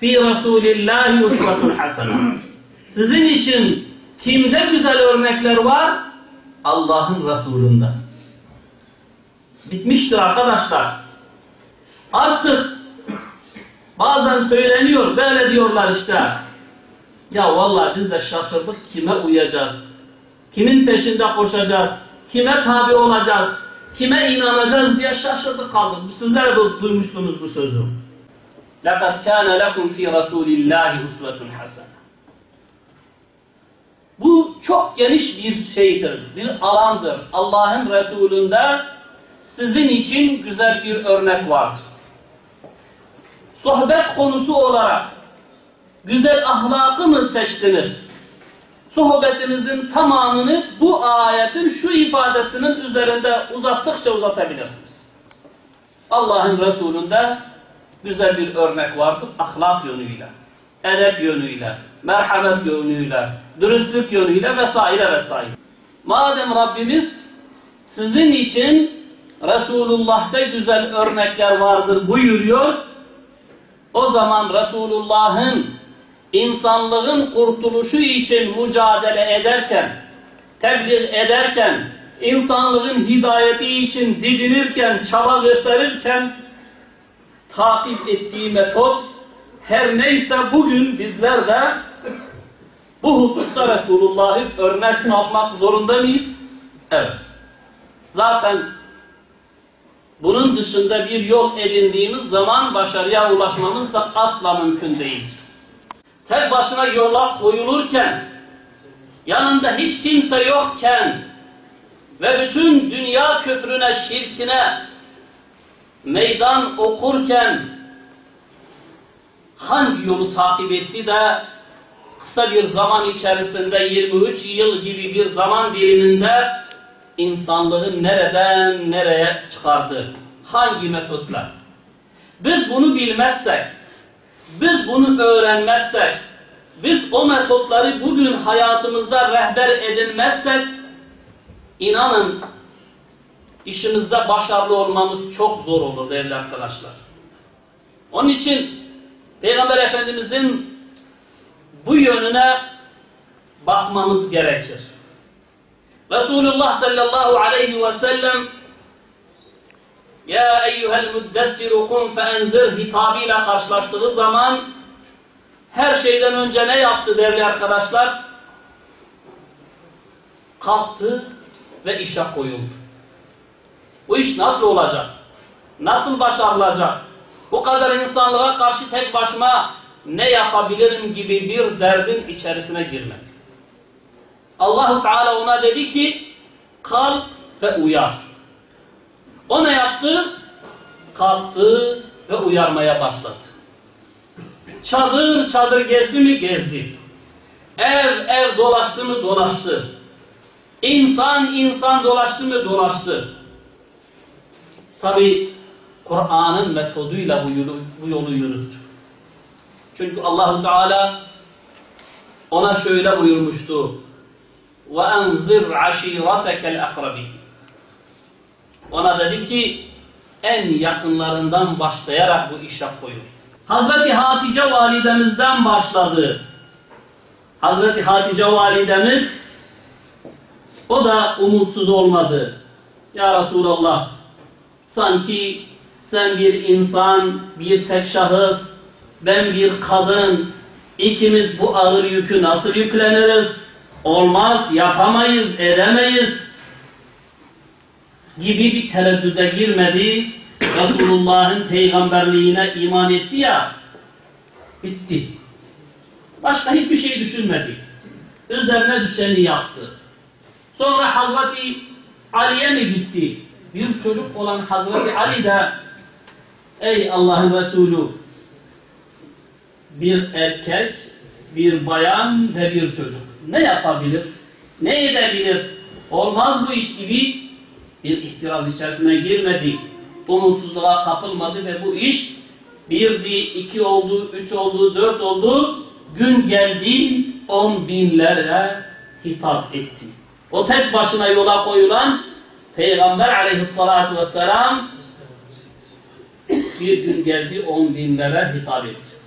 fi Rasulillahi usvetun hasene. Sizin için kimde güzel örnekler var? Allah'ın Resulü'nde. Bitmiştir arkadaşlar. Artık bazen söyleniyor, böyle diyorlar işte. Ya vallahi biz de şaşırdık kime uyacağız? Kimin peşinde koşacağız? Kime tabi olacağız? Kime inanacağız diye şaşırdık kaldık. Sizler de duymuşsunuz bu sözü. لَقَدْ كَانَ لَكُمْ فِي رَسُولِ اللّٰهِ اُسْوَةٌ حَسَنَةٌ Bu çok geniş bir şeydir, bir alandır. Allah'ın Resulü'nde sizin için güzel bir örnek vardır. Sohbet konusu olarak güzel ahlakı mı seçtiniz? Sohbetinizin tamamını bu ayetin şu ifadesinin üzerinde uzattıkça uzatabilirsiniz. Allah'ın Resulü'nde güzel bir örnek vardır ahlak yönüyle, edep yönüyle, merhamet yönüyle, dürüstlük yönüyle vesaire vesaire. Madem Rabbimiz sizin için Resulullah'ta güzel örnekler vardır buyuruyor, o zaman Resulullah'ın insanlığın kurtuluşu için mücadele ederken, tebliğ ederken, insanlığın hidayeti için didinirken, çaba gösterirken takip ettiği metot her neyse bugün bizler de bu hususta Resulullah'ı örnek almak zorunda mıyız? Evet. Zaten bunun dışında bir yol edindiğimiz zaman başarıya ulaşmamız da asla mümkün değildir. Tek başına yola koyulurken, yanında hiç kimse yokken ve bütün dünya küfrüne, şirkine meydan okurken hangi yolu takip etti de kısa bir zaman içerisinde 23 yıl gibi bir zaman diliminde insanlığı nereden nereye çıkardı? Hangi metotla? Biz bunu bilmezsek, biz bunu öğrenmezsek, biz o metotları bugün hayatımızda rehber edinmezsek, inanın işimizde başarılı olmamız çok zor olur değerli arkadaşlar. Onun için Peygamber Efendimizin bu yönüne bakmamız gerekir. Resulullah sallallahu aleyhi ve sellem Ya eyyuhel müddessiru kum feenzir hitabıyla karşılaştığı zaman her şeyden önce ne yaptı değerli arkadaşlar? Kalktı ve işe koyuldu. Bu iş nasıl olacak? Nasıl başarılacak? Bu kadar insanlığa karşı tek başıma ne yapabilirim gibi bir derdin içerisine girmedi. Allahu Teala ona dedi ki kalk ve uyar. O ne yaptı? Kalktı ve uyarmaya başladı. Çadır çadır gezdi mi? Gezdi. Ev ev dolaştı mı? Dolaştı. İnsan insan dolaştı mı? Dolaştı. Tabi Kur'an'ın metoduyla bu yolu, bu yolu yürüttü. Çünkü Allahu Teala ona şöyle buyurmuştu. وَاَنْزِرْ عَشِيرَتَكَ الْاَقْرَبِينَ Ona dedi ki en yakınlarından başlayarak bu işe koyun. Hazreti Hatice validemizden başladı. Hazreti Hatice validemiz o da umutsuz olmadı. Ya Resulallah sanki sen bir insan, bir tek şahıs, ben bir kadın, ikimiz bu ağır yükü nasıl yükleniriz? Olmaz, yapamayız, edemeyiz gibi bir tereddüde girmedi. Resulullah'ın peygamberliğine iman etti ya, bitti. Başka hiçbir şey düşünmedi. Üzerine düşeni yaptı. Sonra Hazreti Ali'ye mi gitti? Bir çocuk olan Hazreti Ali de ey Allah'ın Resulü bir erkek, bir bayan ve bir çocuk ne yapabilir? Ne edebilir? Olmaz bu iş gibi bir ihtiraz içerisine girmedi. Umutsuzluğa kapılmadı ve bu iş birdi, iki oldu, üç oldu, dört oldu. Gün geldi on binlere hitap etti. O tek başına yola koyulan Peygamber aleyhissalatu vesselam bir gün geldi on binlere hitap etti.